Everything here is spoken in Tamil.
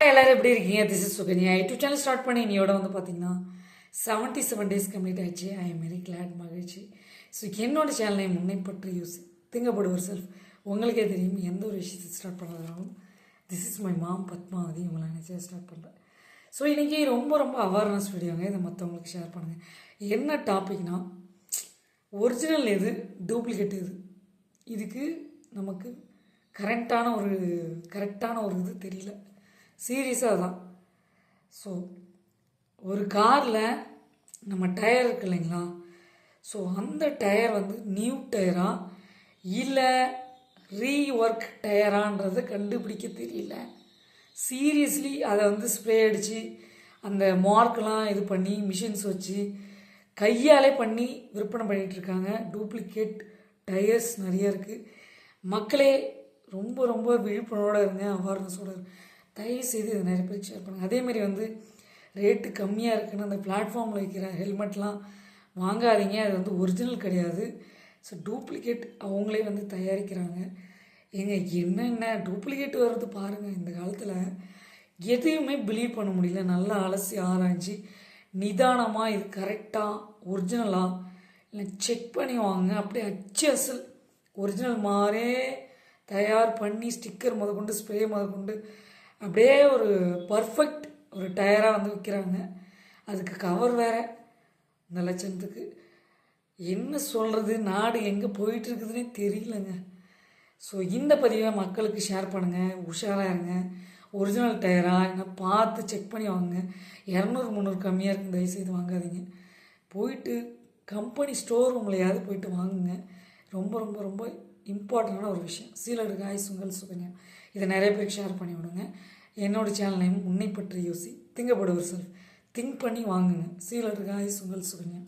எல்லாரும் எப்படி இருக்கீங்க? This is Sukanya YouTube channel start பண்ணி இன்னையோட வந்து பார்த்தீங்கன்னா செவன்ட்டி செவன் டேஸ் கம்ப்ளீட் ஆச்சு. ஐ எம் வெரி கிளாட் மகிழ்ச்சி. ஸோ என்னோட சேனலை முன்னே பற்றி யூஸ் திங்கப்படுவர் செல்ஃப் உங்களுக்கே தெரியும் எந்த ஒரு விஷயத்தை start பண்ணுறதாலும் this is my mom Padmavathi உங்களை நினச்சி ஸ்டார்ட் பண்ணுறேன் ஸோ இன்றைக்கி ரொம்ப ரொம்ப அவேர்னஸ் வீடியோங்க இதை மற்றவங்களுக்கு ஷேர் பண்ணுங்கள் என்ன டாபிக்னால் ஒரிஜினல் எது? டூப்ளிகேட் எது? இதுக்கு நமக்கு கரெக்டான ஒரு கரெக்டான ஒரு இது தெரியல. சீரியஸாக தான் ஸோ ஒரு காரில் நம்ம டயர் இருக்கு இல்லைங்களா? ஸோ அந்த டயர் வந்து நியூ டயரா இல்லை ரீ ஒர்க் டயரான்றதை கண்டுபிடிக்க தெரியல. சீரியஸ்லி அதை வந்து ஸ்ப்ரே அடித்து அந்த மார்க்லாம் இது பண்ணி மிஷின்ஸ் வச்சு கையாலே பண்ணி விற்பனை பண்ணிகிட்டு இருக்காங்க. டூப்ளிகேட் டயர்ஸ் நிறைய இருக்குது மக்களே ரொம்ப ரொம்ப விழிப்புணர்வோடு இருங்க அவேர்னஸோடு இருங்க. தயவு செய்து இதை நிறைய பேர் ஷேர் பண்ணுங்கள் அதேமாரி வந்து ரேட்டு கம்மியாக இருக்குன்னு அந்த பிளாட்ஃபார்மில் வைக்கிற ஹெல்மெட்லாம் வாங்காதீங்க. அது வந்து ஒரிஜினல் கிடையாது. ஸோ டூப்ளிகேட் அவங்களே வந்து தயாரிக்கிறாங்க. ஏங்க என்னென்ன டூப்ளிகேட் வர்றது பாருங்கள் இந்த காலத்தில் எதையுமே பிலீவ் பண்ண முடியல. நல்லா அலசி ஆராய்ஞ்சி நிதானமாக இது கரெக்டாக ஒரிஜினலாக இல்லை செக் பண்ணி வாங்க. அப்படியே அச்சு அசல் ஒரிஜினல் மாதிரியே தயார் பண்ணி ஸ்டிக்கர் முதற்கொண்டு ஸ்ப்ரே முதற்கொண்டு அப்படியே ஒரு பர்ஃபெக்ட் ஒரு டயராக வந்து விற்கிறாங்க அதுக்கு கவர் வேறு. இந்த லட்சணத்துக்கு என்ன சொல்கிறது நாடு எங்கே போயிட்டுருக்குதுன்னே தெரியலங்க. ஸோ இந்த பதிவை மக்களுக்கு ஷேர் பண்ணுங்கள் உஷாராக இருங்க. ஒரிஜினல் டயராக என்ன பார்த்து செக் பண்ணி வாங்க இரநூறு முந்நூறு கம்மியாக இருக்கும் தயவுசெய்து வாங்காதீங்க. போயிட்டு கம்பெனி ஸ்டோர் ரூம்லையாவது போயிட்டு வாங்குங்க. ரொம்ப ரொம்ப ரொம்ப இம்பார்ட்டண்டான ஒரு விஷயம். சீலடு காய் சுங்கல் சுகன்யா இதை நிறைய பேருக்கு ஷேர் பண்ணி விடுங்க. என்னோடய சேனல் நேம் உன்னை பற்றி யோசி. திங்கப்படுவர் செல்ஃப் திங்க் பண்ணி வாங்குங்க. சீலடு காய் சுங்கல் சுகன்யா